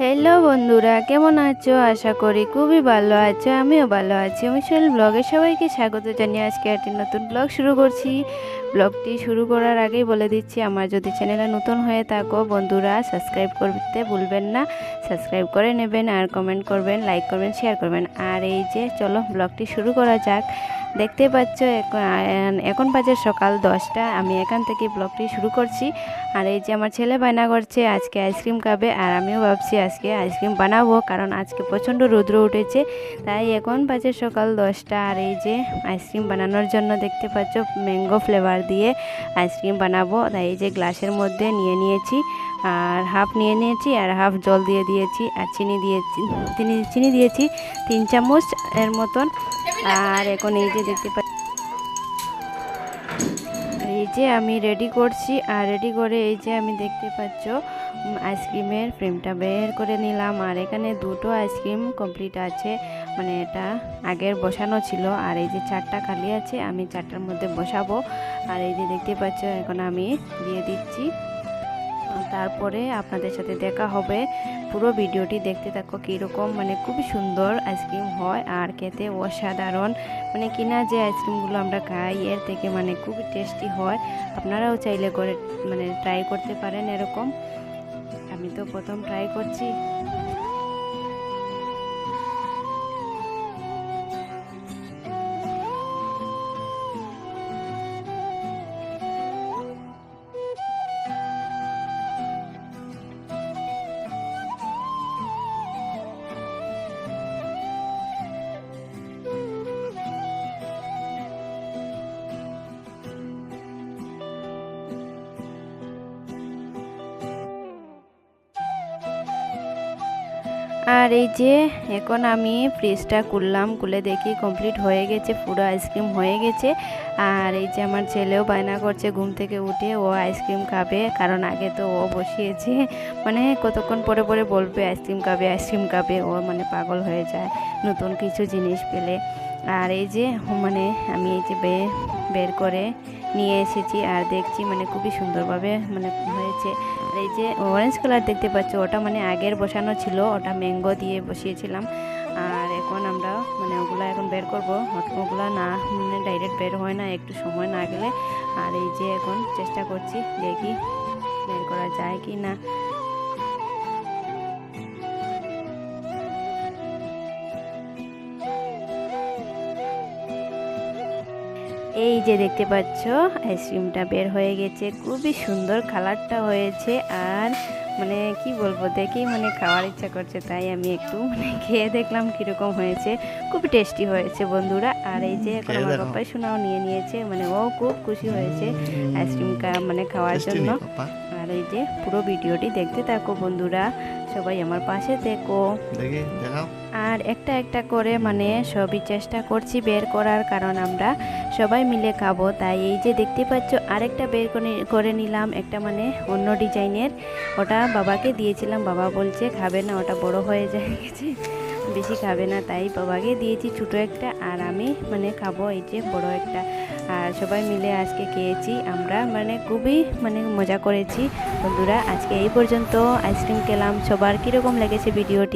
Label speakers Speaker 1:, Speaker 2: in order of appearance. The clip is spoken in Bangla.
Speaker 1: হ্যালো বন্ধুরা, কেমন আছো? আশা করি খুবই ভালো আছো, আমিও ভালো আছি। মিশেল ব্লগে সবাইকে স্বাগত জানিয়ে আজকে একটি নতুন ব্লগ শুরু করছি। ব্লগটি শুরু করার আগেই বলে দিচ্ছি, আমার যদি চ্যানেলে নতুন হয়ে থাকো বন্ধুরা, সাবস্ক্রাইব করতে ভুলবেন না। সাবস্ক্রাইব করে নেবেন আর কমেন্ট করবেন, লাইক করবেন, শেয়ার করবেন। আর এই যে, চলো ব্লগটি শুরু করা যাক। দেখতে পাচ্ছ, এখন- এখন বাজে সকাল দশটা। আমি এখান থেকে ব্লগটি শুরু করছি। আর এই যে আমার ছেলে বায়না করছে আজকে আইসক্রিম খাবে, আর আমিও ভাবছি আজকে আইসক্রিম বানাবো, কারণ আজকে প্রচণ্ড রৌদ্র উঠেছে। তাই এখন বাজে সকাল দশটা, আর এই যে আইসক্রিম বানানোর জন্য দেখতে পাচ্ছ ম্যাঙ্গো ফ্লেভার দিয়ে আইসক্রিম বানাবো। তাই এই যে গ্লাসের মধ্যে নিয়ে নিয়েছি, আর হাফ নিয়ে নিয়েছি, আর হাফ জল দিয়ে দিয়েছি, আর চিনি দিয়েছি, চিনি চিনি দিয়েছি তিন চামচ এর মতন। আর এখন এই যে দেখতে পাচ্ছি, এই যে আমি রেডি করছি আর রেডি করে এই যে আমি দেখতে পাচ্ছ আইসক্রিমের ফ্রেমটা বের করে নিলাম। আর এখানে দুটো আইসক্রিম কমপ্লিট আছে। মানে এটা আগের বসানো ছিল। আর এই যে চারটা খালি আছে, আমি চারটার মধ্যে বসাবো। আর এই যে দেখতে পাচ্ছ, এখন আমি দিয়ে দিচ্ছি। তারপরে আপনাদের সাথে দেখা হবে। পুরো ভিডিওটি দেখতে থাকো, কীরকম মানে খুবই সুন্দর আইসক্রিম হয় আর খেতে অসাধারণ। মানে কিনা যে আইসক্রিমগুলো আমরা খাই, এর থেকে মানে খুবই টেস্টি হয়। আপনারাও চাইলে করে মানে ট্রাই করতে পারেন এরকম। আমি তো প্রথম ট্রাই করছি। আর এই যে, এখন আমি ফ্রিজটা খুললাম, খুলে দেখি কমপ্লিট হয়ে গেছে, পুরো আইসক্রিম হয়ে গেছে। আর এই যে আমার ছেলেও বায়না করছে ঘুম থেকে উঠে, ও আইসক্রিম খাবে, কারণ আগে তো ও বসিয়েছে। মানে কতক্ষণ পরে পরে বলবে আইসক্রিম খাবে আইসক্রিম খাবে। ও মানে পাগল হয়ে যায়, নতুন কিছু জিনিস পেলে। আর এই যে মানে আমি এই যে বের বের করে নিয়ে এসেছি আর দেখছি মানে খুবই সুন্দরভাবে মানে হয়েছে। আর এই যে অরেঞ্জ কালার দেখতে পাচ্ছ, ওটা মানে আগের বসানো ছিল, ওটা ম্যাঙ্গো দিয়ে বসিয়েছিলাম। আর এখন আমরা মানে ওগুলো এখন বের করব। ওগুলো না মানে ডাইরেক্ট বের হয় না, একটু সময় না গেলে। আর এই যে এখন চেষ্টা করছি দেখি বের করা যায় কি না এই যে দেখতে পাচ্ছ আইসক্রিমটা বের হয়ে গেছে। খুবই সুন্দর কালারটা হয়েছে আর মানে কি বলব দেখেই মানে খাওয়ার ইচ্ছা করছে তাই আমি একটু মানে খেয়ে দেখলাম কীরকম হয়েছে। খুবই টেস্টি হয়েছে বন্ধুরা। আর এই যে এখন আমার
Speaker 2: দেখো।
Speaker 1: পাপাই শোনাও নিয়ে নিয়েছে মানে ও খুব খুশি হয়েছে আইসক্রিম মানে খাওয়ার জন্য। আর এই যে পুরো ভিডিওটি দেখতে থাকো বন্ধুরা সবাই আমার পাশে থেকো। আর একটা একটা করে মানে সবই চেষ্টা করছি বের করার কারণ আমরা সবাই মিলে খাব। তাই এই যে দেখতে পাচ্ছ, আরেকটা বের করে- নিলাম একটা মানে অন্য ডিজাইনের। ওটা বাবাকে দিয়েছিলাম। বাবা বলছে, খাবে না, ওটা বড় হয়ে যায়। গেছে বেশি খাবে না, তাই বাবাকে দিয়েছি ছোটো একটা আর আমি মানে খাব এই যে বড় একটা। আর সবাই মিলে আজকে খেয়েছি। আমরা মানে খুবই মানে মজা করেছি। বন্ধুরা, আজকে এই পর্যন্ত। আইসক্রিম খেলাম। সবার কীরকম লেগেছে ভিডিওটি?